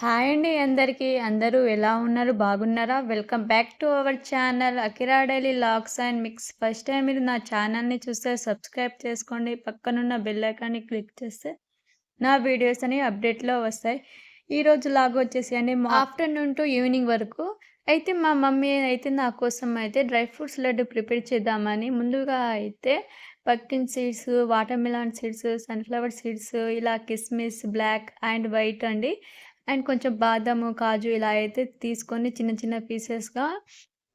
Hi అండి అందరికీ. అందరూ ఎలా ఉన్నారు? బాగున్నారా? Welcome back to our channel Akira daily lakhs and mix first time మీరు నా ఛానల్ని చూస్తే సబ్స్క్రైబ్ చేసుకోండి. పక్కనున్న బెల్ ఐకాన్ని క్లిక్ చేస్తే నా వీడియోస్ అని అప్డేట్లో వస్తాయి. ఈరోజు లాగ్ వచ్చేసి అండి ఆఫ్టర్నూన్ టు ఈవినింగ్ వరకు అయితే మా మమ్మీ అయితే నా కోసం అయితే డ్రై ఫ్రూట్స్ లడ్డు ప్రిపేర్ చేద్దామని ముందుగా అయితే pumpkin seeds water melon seeds sunflower seeds ఇలా కిస్మిస్ బ్లాక్ అండ్ వైట్ అండి. అండ్ కొంచెం బాదము కాజు ఇలా అయితే తీసుకొని చిన్న చిన్న పీసెస్గా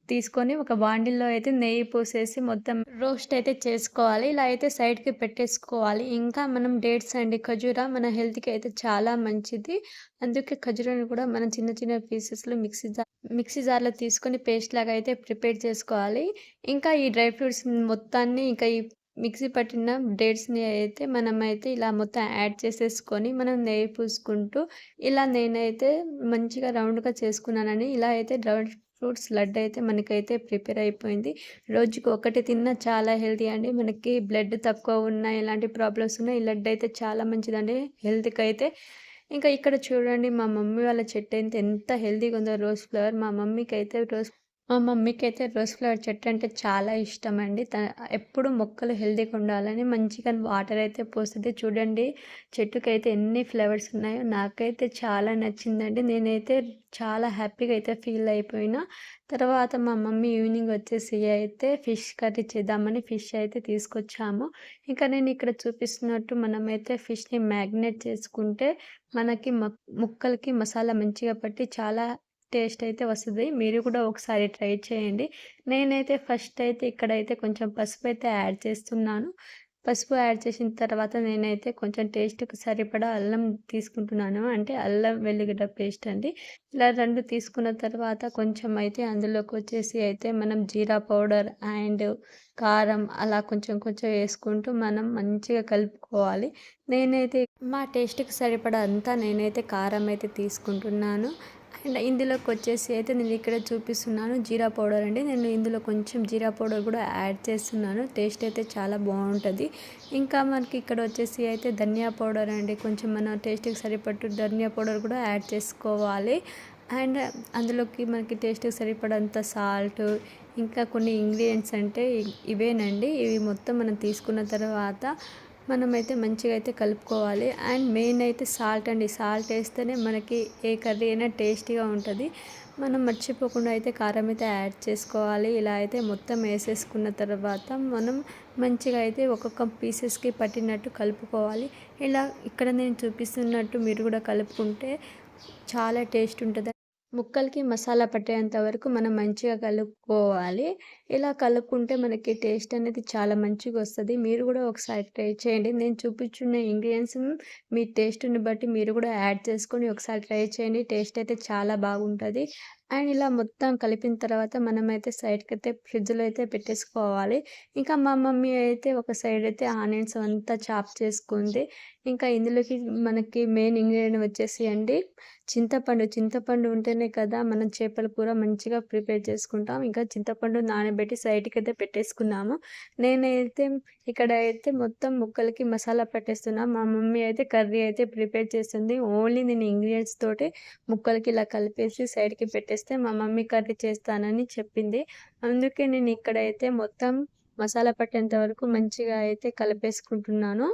తీసుకొని ఒక బాండిల్లో అయితే నెయ్యి పోసేసి మొత్తం రోస్ట్ అయితే చేసుకోవాలి. ఇలా అయితే సైడ్కి పెట్టేసుకోవాలి. ఇంకా మనం డేట్స్ అండి. ఖజూరా మన హెల్త్కి అయితే చాలా మంచిది. అందుకే ఖజూరాని కూడా మనం చిన్న చిన్న పీసెస్లో మిక్సీ జార్ మిక్సీ జార్లో తీసుకొని పేస్ట్ లాగా అయితే ప్రిపేర్ చేసుకోవాలి. ఇంకా ఈ డ్రై ఫ్రూట్స్ మొత్తాన్ని ఇంకా ఈ మిక్సీ పట్టిన డేట్స్ని అయితే మనమైతే ఇలా మొత్తం యాడ్ చేసేసుకొని మనం నెయ్యి పూసుకుంటూ ఇలా నేనైతే మంచిగా రౌండ్గా చేసుకున్నానని ఇలా అయితే డ్రై ఫ్రూట్స్ లడ్డు అయితే మనకైతే ప్రిపేర్ అయిపోయింది. రోజుకి ఒకటి తిన్నా చాలా హెల్తీ అండి. మనకి బ్లడ్ తక్కువ ఉన్న ఎలాంటి ప్రాబ్లమ్స్ ఉన్నాయి ఈ లడ్డు అయితే చాలా మంచిదండి. హెల్త్కి అయితే ఇంకా ఇక్కడ చూడండి మా మమ్మీ వాళ్ళ చెట్టు అయితే ఎంత హెల్తీగా ఉందో రోజ్ ఫ్లవర్. మా మమ్మీకి అయితే రోజ్ మా మమ్మీకి అయితే రోజ్ ఫ్లవర్ చెట్టు అంటే చాలా ఇష్టం అండి తన ఎప్పుడు మొక్కలు హెల్తీగా ఉండాలని మంచిగా వాటర్ అయితే పోస్తుంది. చూడండి చెట్టుకి అయితే ఎన్ని ఫ్లవర్స్ ఉన్నాయో నాకైతే చాలా నచ్చిందండి. నేనైతే చాలా హ్యాపీగా అయితే ఫీల్ అయిపోయినా. తర్వాత మా మమ్మీ ఈవినింగ్ వచ్చేసి అయితే ఫిష్ కర్రీ చేద్దామని ఫిష్ అయితే తీసుకొచ్చాము. ఇంకా నేను ఇక్కడ చూపిస్తున్నట్టు మనమైతే ఫిష్ని మ్యాగ్నేట్ చేసుకుంటే మనకి ముక్కలకి మసాలా మంచిగా పట్టి చాలా టేస్ట్ అయితే వస్తుంది. మీరు కూడా ఒకసారి ట్రై చేయండి. నేనైతే ఫస్ట్ అయితే ఇక్కడైతే కొంచెం పసుపు అయితే యాడ్ చేస్తున్నాను. పసుపు యాడ్ చేసిన తర్వాత నేనైతే కొంచెం టేస్ట్కి సరిపడా అల్లం తీసుకుంటున్నాను. అంటే అల్లం వెల్లిగడ్డ పేస్ట్ అండి. ఇలా రెండు తీసుకున్న తర్వాత కొంచెం అయితే అందులోకి వచ్చేసి అయితే మనం జీరా పౌడర్ అండ్ కారం అలా కొంచెం కొంచెం వేసుకుంటూ మనం మంచిగా కలుపుకోవాలి. నేనైతే మా టేస్ట్కి సరిపడా అంతా నేనైతే కారం అయితే తీసుకుంటున్నాను. అండ్ ఇందులోకి వచ్చేసి అయితే నేను ఇక్కడ చూపిస్తున్నాను జీరా పౌడర్ అండి. నేను ఇందులో కొంచెం జీరా పౌడర్ కూడా యాడ్ చేస్తున్నాను. టేస్ట్ అయితే చాలా బాగుంటుంది. ఇంకా మనకి ఇక్కడ వచ్చేసి అయితే ధనియా పౌడర్ అండి. కొంచెం మన టేస్ట్కి సరిపట్టు ధనియా పౌడర్ కూడా యాడ్ చేసుకోవాలి. అండ్ అందులోకి మనకి టేస్ట్కి సరిపడంత సాల్ట్ ఇంకా కొన్ని ఇంగ్రీడియంట్స్ అంటే ఇవేనండి. ఇవి మొత్తం మనం తీసుకున్న తర్వాత మనమైతే మంచిగా అయితే కలుపుకోవాలి. అండ్ మెయిన్ అయితే సాల్ట్ అండి. సాల్ట్ వేస్తేనే మనకి ఏ కర్రీ అయినా టేస్టీగా ఉంటుంది. మనం మర్చిపోకుండా అయితే కారం అయితే యాడ్ చేసుకోవాలి. ఇలా అయితే మొత్తం వేసేసుకున్న తర్వాత మనం మంచిగా అయితే ఒక్కొక్క పీసెస్కి పట్టినట్టు కలుపుకోవాలి. ఇలా ఇక్కడ నేను చూపిస్తున్నట్టు మీరు కూడా కలుపుకుంటే చాలా టేస్ట్ ఉంటుంది. ముక్కలకి మసాలా పట్టేంత వరకు మనం మంచిగా కలుపుకోవాలి. ఇలా కలుపుకుంటే మనకి టేస్ట్ అనేది చాలా మంచిగా వస్తుంది. మీరు కూడా ఒకసారి ట్రై చేయండి. నేను చూపించున్న ఇంగ్రీడియంట్స్ మీ టేస్ట్ని బట్టి మీరు కూడా యాడ్ చేసుకొని ఒకసారి ట్రై చేయండి. టేస్ట్ అయితే చాలా బాగుంటుంది. అండ్ ఇలా మొత్తం కలిపిన తర్వాత మనమైతే సైడ్కి అయితే ఫ్రిడ్జ్లో అయితే పెట్టేసుకోవాలి. ఇంకా మా మమ్మీ అయితే ఒక సైడ్ అయితే ఆనియన్స్ అంతా చాప్ చేసుకుంది. ఇంకా ఇందులోకి మనకి మెయిన్ ఇంగ్రీడియంట్ వచ్చేసి అండి చింతపండు. చింతపండు ఉంటేనే కదా మనం చేపల కూర మంచిగా ప్రిపేర్ చేసుకుంటాం. ఇంకా చింతపండు నానబెట్టి సైడ్కి అయితే పెట్టేసుకున్నాము. నేనైతే ఇక్కడ అయితే మొత్తం ముక్కలకి మసాలా పెట్టేస్తున్నా. మా మమ్మీ అయితే కర్రీ అయితే ప్రిపేర్ చేస్తుంది. ఓన్లీ నేను ఇంగ్రీడియంట్స్ తోటి ముక్కలకి ఇలా కలిపేసి సైడ్కి పెట్టేస్తే మా మమ్మీ కర్రీ చేస్తానని చెప్పింది. అందుకే నేను ఇక్కడైతే మొత్తం మసాలా పట్టేంత వరకు మంచిగా అయితే కలిపేసుకుంటున్నాను.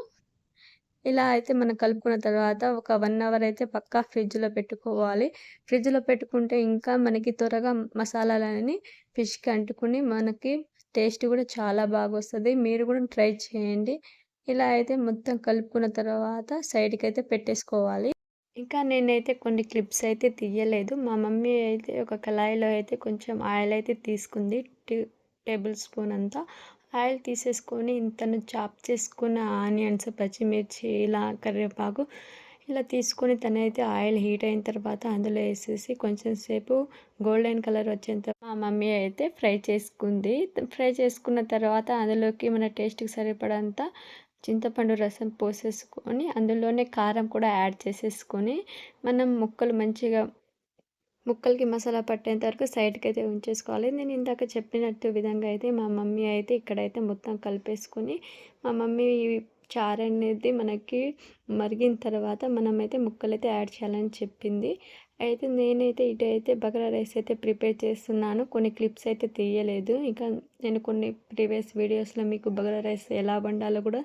ఇలా అయితే మనం కలుపుకున్న తర్వాత ఒక వన్ అవర్ అయితే పక్కా ఫ్రిడ్జ్లో పెట్టుకోవాలి. ఫ్రిడ్జ్లో పెట్టుకుంటే ఇంకా మనకి త్వరగా మసాలాలని ఫిష్కి అంటుకుని మనకి టేస్ట్ కూడా చాలా బాగా వస్తుంది మీరు కూడా ట్రై చేయండి. ఇలా అయితే మొత్తం కలుపుకున్న తర్వాత సైడ్కి అయితే పెట్టేసుకోవాలి. ఇంకా నేనైతే కొన్ని క్లిప్స్ అయితే తీయలేదు. మా మమ్మీ అయితే ఒక కళాయిలో అయితే కొంచెం ఆయిల్ అయితే తీసుకుంది. టేబుల్ స్పూన్ అంతా. ఆయిల్ తీసేసుకొని ఇంతను చాప్ చేసుకున్న ఆనియన్స్ పచ్చిమిర్చి ఇలా కరివేపాకు ఇలా తీసుకొని తనైతే ఆయిల్ హీట్ అయిన తర్వాత అందులో వేసేసి కొంచెం సేపు గోల్డెన్ కలర్ వచ్చేంత మా మమ్మీ అయితే ఫ్రై చేసుకుంది. ఫ్రై చేసుకున్న తర్వాత అందులోకి మన టేస్ట్కి సరిపడంత చింతపండు రసం పోసేసుకొని అందులోనే కారం కూడా యాడ్ చేసేసుకొని మనం ముక్కలు మంచిగా ముక్కలకి మసాలా పట్టేంత వరకు సైడ్కి అయితే ఉంచేసుకోవాలి. నేను ఇందాక చెప్పినట్టు విధంగా అయితే మా మమ్మీ అయితే ఇక్కడైతే మొత్తం కలిపేసుకొని మా మమ్మీ చారు అనేది మనకి మరిగిన తర్వాత మనమైతే ముక్కలైతే యాడ్ చేయాలని చెప్పింది. అయితే నేనైతే ఇటు అయితే బగారా రైస్ అయితే ప్రిపేర్ చేస్తున్నాను. కొన్ని క్లిప్స్ అయితే తీయలేదు. ఇంకా నేను కొన్ని ప్రీవియస్ వీడియోస్లో మీకు బకరా రైస్ ఎలా వండాలో కూడా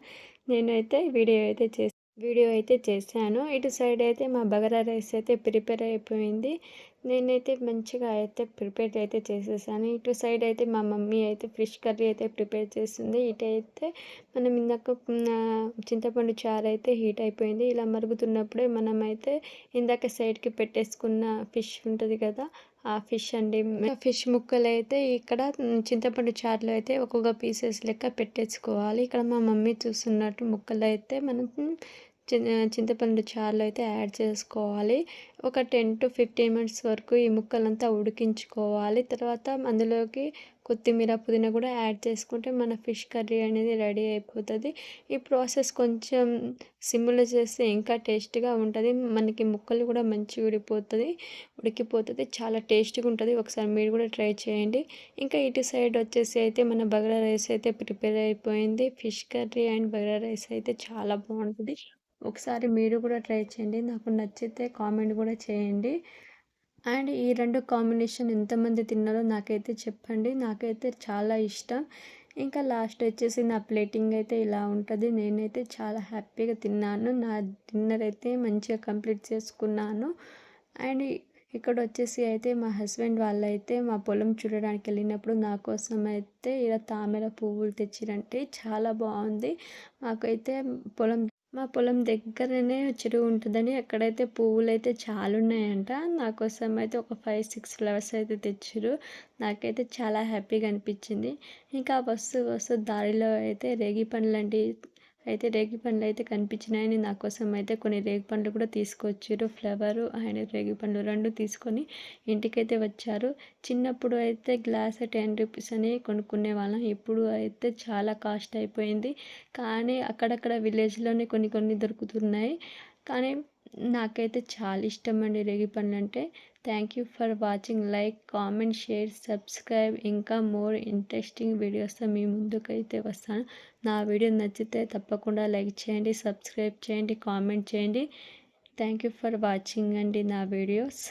నేనైతే వీడియో అయితే చేసి వీడియో అయితే చేశాను. ఇటు సైడ్ అయితే మా బగరా రైస్ అయితే ప్రిపేర్ అయిపోయింది. నేనైతే మంచిగా అయితే ప్రిపేర్ అయితే చేసేసాను. ఇటు సైడ్ అయితే మా మమ్మీ అయితే ఫిష్ కర్రీ అయితే ప్రిపేర్ చేస్తుంది. ఇటు అయితే మనం ఇందాక చింతపండు చారు అయితే హీట్ అయిపోయింది. ఇలా మరుగుతున్నప్పుడే మనం అయితే ఇందాక సైడ్కి పెట్టేసుకున్న ఫిష్ ఉంటుంది కదా ఆ ఫిష్ అండి. ఫిష్ ముక్కలు అయితే ఇక్కడ చింతపండు చారులో అయితే ఒక్కొక్క పీసెస్ లెక్క పెట్టేసుకోవాలి. ఇక్కడ మా మమ్మీ చూస్తున్నట్టు ముక్కలు అయితే మనం చింతపండు చారులో అయితే యాడ్ చేసుకోవాలి. ఒక టెన్ టు ఫిఫ్టీన్ మినిట్స్ వరకు ఈ ముక్కలంతా ఉడికించుకోవాలి. తర్వాత అందులోకి కొత్తిమీర పుదీనా కూడా యాడ్ చేసుకుంటే మన ఫిష్ కర్రీ అనేది రెడీ అయిపోతుంది. ఈ ప్రాసెస్ కొంచెం సిమ్లో చేస్తే ఇంకా టేస్ట్గా ఉంటుంది. మనకి ముక్కలు కూడా మంచిగా ఉడిపోతుంది ఉడికిపోతుంది. చాలా టేస్ట్గా ఉంటుంది. ఒకసారి మీరు కూడా ట్రై చేయండి. ఇంకా ఇటు సైడ్ వచ్చేసి అయితే మన బగారా రైస్ అయితే ప్రిపేర్ అయిపోయింది. Fish curry and bagara rice అయితే చాలా బాగుంటుంది. ఒకసారి మీరు కూడా ట్రై చేయండి. నాకు నచ్చితే కామెంట్ కూడా చేయండి. అండ్ ఈ రెండు కాంబినేషన్ ఎంతమంది తిన్నారో నాకైతే చెప్పండి. నాకైతే చాలా ఇష్టం. ఇంకా లాస్ట్ వచ్చేసి నా ప్లేటింగ్ అయితే ఇలా ఉంటుంది. నేనైతే చాలా హ్యాపీగా తిన్నాను. నా డిన్నర్ అయితే మంచిగా కంప్లీట్ చేసుకున్నాను. అండ్ ఇక్కడ వచ్చేసి అయితే మా హస్బెండ్ వాళ్ళైతే మా పొలం చూడడానికి వెళ్ళినప్పుడు నా కోసం అయితే ఇలా తామర పువ్వులు తెచ్చిరంటే చాలా బాగుంది. మాకైతే పొలం మా పొలం దగ్గరనే చెరువు ఉంటుందని అక్కడైతే పువ్వులు అయితే చాలా ఉన్నాయంట నా కోసం అయితే ఒక ఫైవ్ సిక్స్ ఫ్లవర్స్ అయితే తెచ్చారు నాకైతే చాలా హ్యాపీగా అనిపించింది. ఇంకా వస్తూ వస్తూ దారిలో అయితే రేగి పండ్లు లాంటి అయితే రేగి పండ్లు అయితే కనిపించినాయని నా కోసం అయితే కొన్ని రేగి పండ్లు కూడా తీసుకొచ్చారు. ఫ్లవరు అండ్ రేగి పండ్లు రెండు తీసుకొని ఇంటికైతే వచ్చారు. చిన్నప్పుడు అయితే గ్లాస్ టెన్ రూపీస్ అని కొనుక్కునే వాళ్ళం. ఇప్పుడు అయితే చాలా కాస్ట్ అయిపోయింది. కానీ అక్కడక్కడ విలేజ్లోనే కొన్ని కొన్ని దొరుకుతున్నాయి. కానీ నాకైతే చాలా ఇష్టం అండి రేగి పండ్లు అంటే thank you for watching like comment share subscribe ఇంకా మోర్ ఇంట్రెస్టింగ్ వీడియోస్తో మీ ముందుకైతే వస్తాను. నా వీడియో నచ్చితే తప్పకుండా లైక్ చేయండి సబ్స్క్రైబ్ చేయండి కామెంట్ చేయండి. థ్యాంక్ యూ ఫర్ వాచింగ్ అండి నా వీడియోస్